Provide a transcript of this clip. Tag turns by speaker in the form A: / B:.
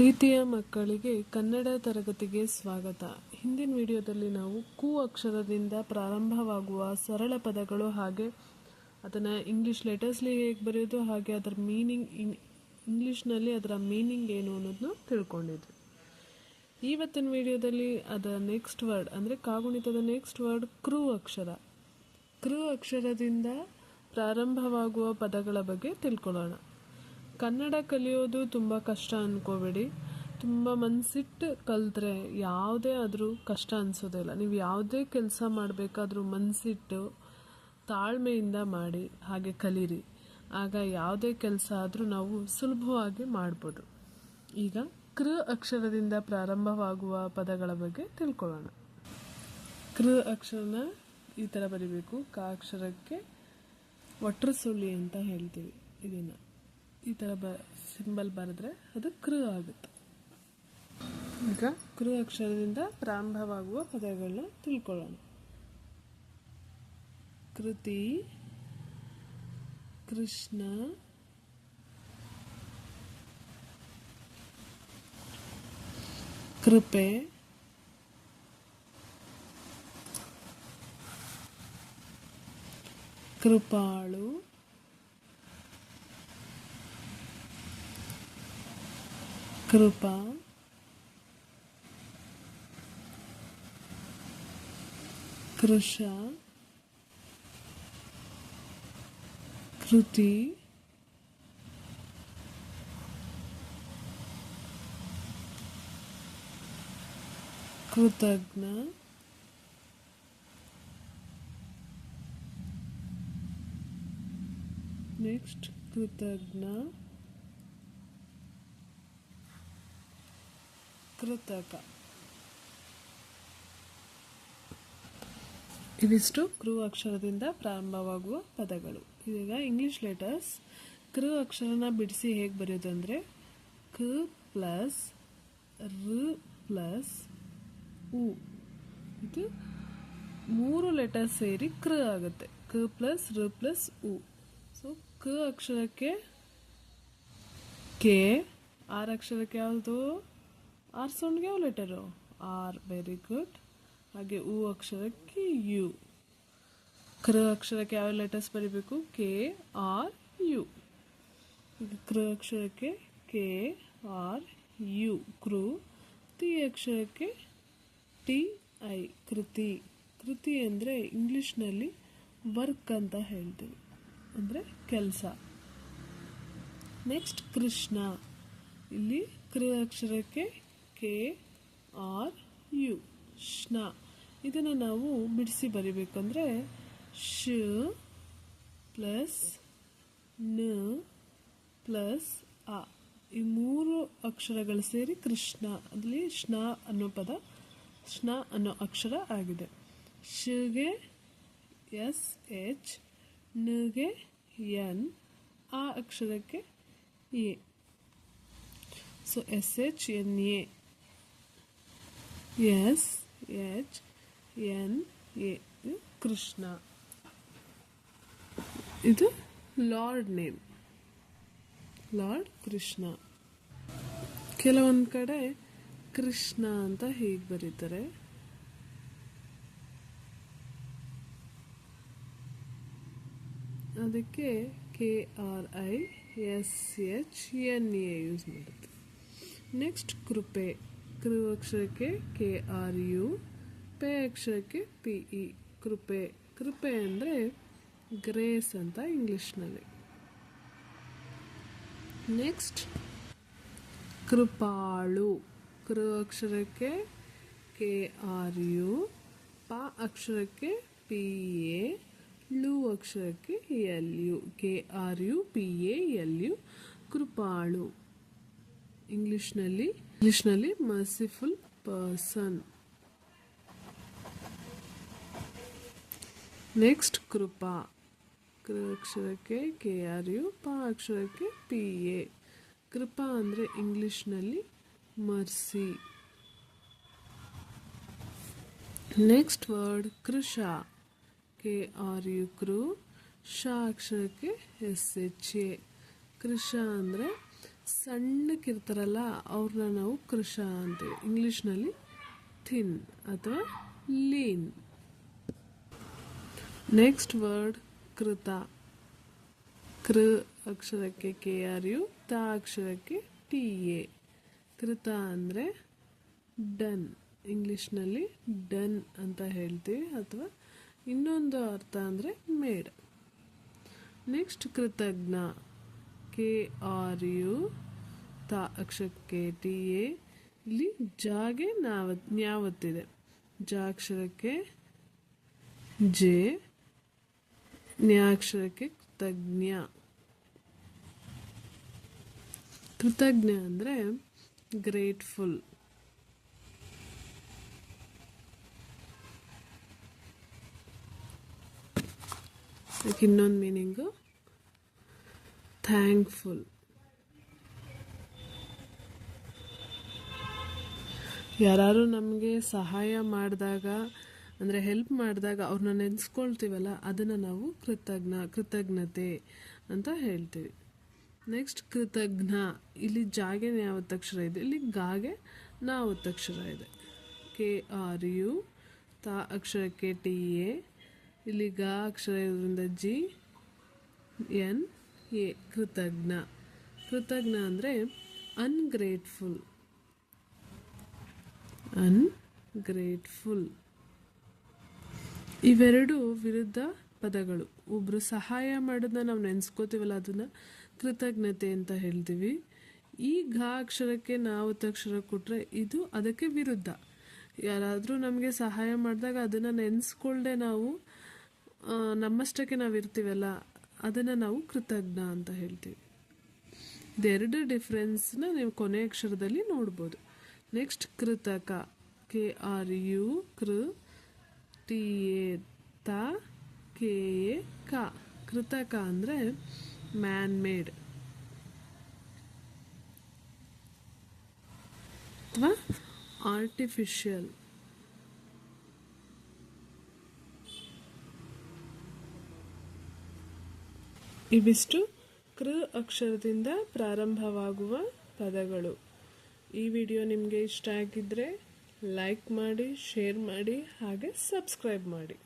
A: ಪ್ರೀತಿಯ ಮಕ್ಕಳಿಗೆ ಕನ್ನಡ ತರಗತಿಗೆ ಸ್ವಾಗತ. ಹಿಂದಿನ ವಿಡಿಯೋದಲ್ಲಿ ನಾವು ಕು ಅಕ್ಷರದಿಂದ ಪ್ರಾರಂಭವಾಗುವ ಸರಳ ಪದಗಳು ಹಾಗೆ ಅದನ್ನು ಇಂಗ್ಲೀಷ್ ಲೆಟರ್ಸ್ಲಿ ಹೇಗೆ ಬರೆಯೋದು, ಹಾಗೆ ಅದರ ಮೀನಿಂಗ್ ಇಂಗ್ಲೀಷ್ನಲ್ಲಿ ಅದರ ಮೀನಿಂಗ್ ಏನು ಅನ್ನೋದನ್ನ ತಿಳ್ಕೊಂಡಿದ್ವಿ. ಇವತ್ತಿನ ವಿಡಿಯೋದಲ್ಲಿ ಅದರ ನೆಕ್ಸ್ಟ್ ವರ್ಡ್ ಅಂದರೆ ಕಾಗುಣಿತದ ನೆಕ್ಸ್ಟ್ ವರ್ಡ್ ಕ್ರೂ ಅಕ್ಷರ. ಕ್ರೂ ಅಕ್ಷರದಿಂದ ಪ್ರಾರಂಭವಾಗುವ ಪದಗಳ ಬಗ್ಗೆ ತಿಳ್ಕೊಳ್ಳೋಣ. ಕನ್ನಡ ಕಲಿಯೋದು ತುಂಬ ಕಷ್ಟ ಅನ್ಕೋಬೇಡಿ. ತುಂಬ ಮನಸ್ಸಿಟ್ಟು ಕಲಿತ್ರೆ ಯಾವುದೇ ಆದರೂ ಕಷ್ಟ ಅನಿಸೋದಿಲ್ಲ ನೀವು ಯಾವುದೇ ಕೆಲಸ ಮಾಡಬೇಕಾದ್ರೂ ಮನಸ್ಸಿಟ್ಟು ತಾಳ್ಮೆಯಿಂದ ಮಾಡಿ, ಹಾಗೆ ಕಲೀರಿ. ಆಗ ಯಾವುದೇ ಕೆಲಸ ಆದರೂ ನಾವು ಸುಲಭವಾಗಿ ಮಾಡ್ಬೋದು. ಈಗ ಕೃ ಅಕ್ಷರದಿಂದ ಪ್ರಾರಂಭವಾಗುವ ಪದಗಳ ಬಗ್ಗೆ ತಿಳ್ಕೊಳ್ಳೋಣ. ಕೃ ಅಕ್ಷರನ ಈ ಥರ ಬರಿಬೇಕು. ಕ ಅಕ್ಷರಕ್ಕೆ ಒಟ್ರ ಸುಳ್ಳಿ ಅಂತ ಹೇಳ್ತೀವಿ. ಇದನ್ನು ಈ ಥರ ಬ ಸಿಂಬಲ್ ಬರೆದ್ರೆ ಅದು ಕೃ ಆಗುತ್ತೆ. ಈಗ ಕೃ ಅಕ್ಷರದಿಂದ ಪ್ರಾರಂಭವಾಗುವ ಪದಗಳನ್ನ ತಿಳ್ಕೊಳ್ಳೋಣ. ಕೃತಿ, ಕೃಷ್ಣ, ಕೃಪೆ, ಕೃಪಾಳು ಕೃಪಾ ಕೃಷ ಕೃತಿ ಕೃತಜ್ಞ ನೆಕ್ಸ್ಟ್ ಕೃತಜ್ಞ ಕೃತಕ. ಇವಿಷ್ಟು ಕೃ ಅಕ್ಷರದಿಂದ ಪ್ರಾರಂಭವಾಗುವ ಪದಗಳು. ಈಗ ಇಂಗ್ಲಿಷ್ ಲೆಟರ್ಸ್ ಕೃ ಅಕ್ಷರನ ಬಿಡಿಸಿ ಹೇಗೆ ಬರೆಯೋದು ಅಂದರೆ ಕ ಪ್ಲಸ್ ರ ಪ್ಲಸ್ ಉ. ಇದು ಮೂರು ಲೆಟರ್ಸ್ ಸೇರಿ ಕೃ ಆಗುತ್ತೆ. ಕ ಪ್ಲಸ್ ರ ಪ್ಲಸ್ ಉ. ಸೊ ಕ ಅಕ್ಷರಕ್ಕೆ ಕೆ ಆರ್ ಅಕ್ಷರಕ್ಕೆ ಯಾವುದು? ಆರ್ ಸೌಂಡ್ಗೆ ಯಾವ ಲೆಟರು ಆರ್ ವೆರಿ ಗುಡ್ ಹಾಗೆ ಉ ಅಕ್ಷರಕ್ಕೆ ಯು. ಕೃ ಅಕ್ಷರಕ್ಕೆ ಯಾವ ಲೆಟರ್ಸ್ ಬರೀಬೇಕು? K, R, U. ಕೃ ಅಕ್ಷರಕ್ಕೆ ಕೆ, ಆರ್, ಯು. ಕೃ, ತಿ ಅಕ್ಷರಕ್ಕೆ ಟಿ, ಐ. ಕೃತಿ. ಕೃತಿ ಅಂದರೆ ಇಂಗ್ಲೀಷ್ನಲ್ಲಿ ವರ್ಕ್ ಅಂತ ಹೇಳ್ತೀವಿ. ಅಂದರೆ ಕೆಲಸ. ನೆಕ್ಸ್ಟ್ ಕೃಷ್ಣ. ಇಲ್ಲಿ ಕೃ ಅಕ್ಷರಕ್ಕೆ ಕೆ ಆರ್ ಯು. ಶ್ನ. ಇದನ್ನು ನಾವು ಬಿಡಿಸಿ ಬರಿಬೇಕಂದ್ರೆ ಶ ಪ್ಲಸ್ನ ಪ್ಲಸ್ ಆ ಈ ಮೂರು ಅಕ್ಷರಗಳು ಸೇರಿ ಕೃಷ್ಣ. ಅಲ್ಲಿ ಶ್ನ ಅನ್ನೋ ಪದ, ಶ್ನ ಅನ್ನೋ ಅಕ್ಷರ ಆಗಿದೆ. ಶಗೆ, ಎಸ್, ಎಚ್, ನಗೆ, ಎನ್. ಆ ಅಕ್ಷರಕ್ಕೆ A. So S H N A S, H, N, A Krishna. ಇದು ಲಾರ್ಡ್ ನೇಮ್. ಲಾರ್ಡ್ ಕೃಷ್ಣ. ಕೆಲವೊಂದು ಕಡೆ ಕೃಷ್ಣ ಅಂತ ಹೀಗೆ ಬರೀತಾರೆ. ಅದಕ್ಕೆ K R I S H N A use ಮಾಡುತ್ತೆ. ನೆಕ್ಸ್ಟ್ ಕೃಪೆ. ಕೃ ಅಕ್ಷರಕ್ಕೆ ಕೆ ಆರ್ ಯು ಪೆ ಅಕ್ಷರಕ್ಕೆ ಪಿ ಇ ಕೃಪೆ ಕೃಪೆ ಅಂದರೆ ಗ್ರೇಸ್ ಅಂತ ಇಂಗ್ಲೀಷ್ನಲ್ಲಿ. ನೆಕ್ಸ್ಟ್, ಕೃಪಾಳು ಕೃ ಅಕ್ಷರಕ್ಕೆ ಕೆ ಆರ್ ಯು ಪ ಅಕ್ಷರಕ್ಕೆ ಪಿ ಎ ಲು ಅಕ್ಷರಕ್ಕೆ L U K R U P A L U ಕೃಪಾಳು. ಇಂಗ್ಲಿಷ್ನಲ್ಲಿ ಇಂಗ್ಲಿಷ್ನಲ್ಲಿ ಮರ್ಸಿಫುಲ್ ಪರ್ಸನ್ ನೆಕ್ಸ್ಟ್ ಕೃಪಾ ಕೃ ಅಕ್ಷರಕ್ಕೆ ಕೆ ಆರ್ ಯು ಪ ಅಕ್ಷರಕ್ಕೆ ಪಿ ಎ ಕೃಪಾ ಅಂದರೆ ಇಂಗ್ಲಿಷ್ನಲ್ಲಿ ಮರ್ಸಿ ನೆಕ್ಸ್ಟ್ ವರ್ಡ್ ಕೃಷ ಕೆ ಆರ್ ಯು ಕೃ ಶ ಅಕ್ಷರಕ್ಕೆ ಎಸ್ ಎಚ್ ಎ ಕೃಷ ಅಂದರೆ ಸಣ್ಣಕ್ಕಿರ್ತಾರಲ್ಲ ಅವ್ರನ್ನ ನಾವು ಕೃಷ ಅಂತೀವಿ. ಇಂಗ್ಲೀಷ್ನಲ್ಲಿ ಥಿನ್ ಅಥವಾ ಲೀನ್. ನೆಕ್ಸ್ಟ್ ವರ್ಡ್, ಕೃತ. ಕೃ ಅಕ್ಷರಕ್ಕೆ ಕೆ ಆರ್ ಯು, ತ ಅಕ್ಷರಕ್ಕೆ ಟಿ ಎ. ಕೃತ ಅಂದರೆ ಡನ್. ಇಂಗ್ಲೀಷ್ನಲ್ಲಿ ಡನ್ ಅಂತ ಹೇಳ್ತೀವಿ ಅಥವಾ ಇನ್ನೊಂದು ಅರ್ಥ ಅಂದರೆ ಮೇಡ್. ನೆಕ್ಸ್ಟ್ ಕೃತಜ್ಞ. ಕೆ ಆರ್ ಯು ತ ಅಕ್ಷರಕ್ಕೆ ಟಿ ಎ ಇಲ್ಲಿ ಜಾಗೆ ನಾವ, ನ್ಯಾವತ್ತಿದೆ. ಜ ಅಕ್ಷರಕ್ಕೆ ಜೆ ನ್ಯಾಕ್ಷರಕ್ಕೆ ಕೃತಜ್ಞ. ಕೃತಜ್ಞ ಅಂದರೆ ಗ್ರೇಟ್ಫುಲ್. ಇನ್ನೊಂದು ಮೀನಿಂಗು. ಥ್ಯಾಂಕ್ಫುಲ್ ಯಾರು ನಮಗೆ ಸಹಾಯ ಮಾಡಿದಾಗ, ಅಂದರೆ ಹೆಲ್ಪ್ ಮಾಡಿದಾಗ ಅವ್ರನ್ನ ನೆನೆಸ್ಕೊಳ್ತೀವಲ್ಲ, ಅದನ್ನು ನಾವು ಕೃತಜ್ಞ, ಕೃತಜ್ಞತೆ ಅಂತ ಹೇಳ್ತೀವಿ. ನೆಕ್ಸ್ಟ್ ಕೃತಜ್ಞ. ಇಲ್ಲಿ ಜಾಗೆ ಯಾವತ್ತಕ್ಷರ ಇದೆ? ಇಲ್ಲಿ ಗಾಗೆ ನಾವತ್ತಕ್ಷರ ಇದೆ. ಕೆ, ಆರ್, ಯು, ತಾ ಅಕ್ಷರಕ್ಕೆ ಟಿ, ಎ. ಇಲ್ಲಿ ಗಾ ಅಕ್ಷರ ಇರೋದ್ರಿಂದ ಜಿ, ಎನ್ ಎ ಕೃತಜ್ಞ. ಕೃತಜ್ಞ ಅಂದರೆ ಅನ್ಗ್ರೇಟ್ಫುಲ್ ಅನ್ಗ್ರೇಟ್ಫುಲ್ ಇವೆರಡು ವಿರುದ್ಧ ಪದಗಳು. ಒಬ್ಬರು ಸಹಾಯ ಮಾಡೋದನ್ನ ನಾವು ನೆನೆಸ್ಕೋತೀವಲ್ಲ, ಅದನ್ನು ಕೃತಜ್ಞತೆ ಅಂತ ಹೇಳ್ತೀವಿ. ಈ ಘಾ ಅಕ್ಷರಕ್ಕೆ ನಾವು ಅಕ್ಷರ ಕೊಟ್ಟರೆ ಇದು ಅದಕ್ಕೆ ವಿರುದ್ಧ. ಯಾರಾದರೂ ನಮಗೆ ಸಹಾಯ ಮಾಡಿದಾಗ ಅದನ್ನು ನೆನೆಸ್ಕೊಳ್ಳದೆ ನಾವು ನಮ್ಮಷ್ಟಕ್ಕೆ ನಾವು ಇರ್ತೀವಲ್ಲ ಅದನ್ನು ನಾವು ಕೃತಜ್ಞ ಅಂತ ಹೇಳ್ತೀವಿ. ಇದೆರಡು ಡಿಫ್ರೆನ್ಸ್ನ ನೀವು ಕೊನೆ ಅಕ್ಷರದಲ್ಲಿ ನೋಡ್ಬೋದು. ನೆಕ್ಸ್ಟ್ ಕೃತಕ. ಕೆ ಆರ್ ಯು ಕೃ ಟಿ ಎ ತ ಕೆ ಎ ಕ ಕೃತಕ ಅಂದರೆ ಮ್ಯಾನ್ ಮೇಡ್ ಅಥವಾ ಆರ್ಟಿಫಿಷಿಯಲ್ ಇವಿಷ್ಟು ಕೃ ಅಕ್ಷರದಿಂದ ಪ್ರಾರಂಭವಾಗುವ ಪದಗಳು. ಈ ವಿಡಿಯೋ ನಿಮಗೆ ಇಷ್ಟ ಆಗಿದ್ದರೆ ಲೈಕ್ ಮಾಡಿ, ಶೇರ್ ಮಾಡಿ, ಹಾಗೆ ಸಬ್ಸ್ಕ್ರೈಬ್ ಮಾಡಿ.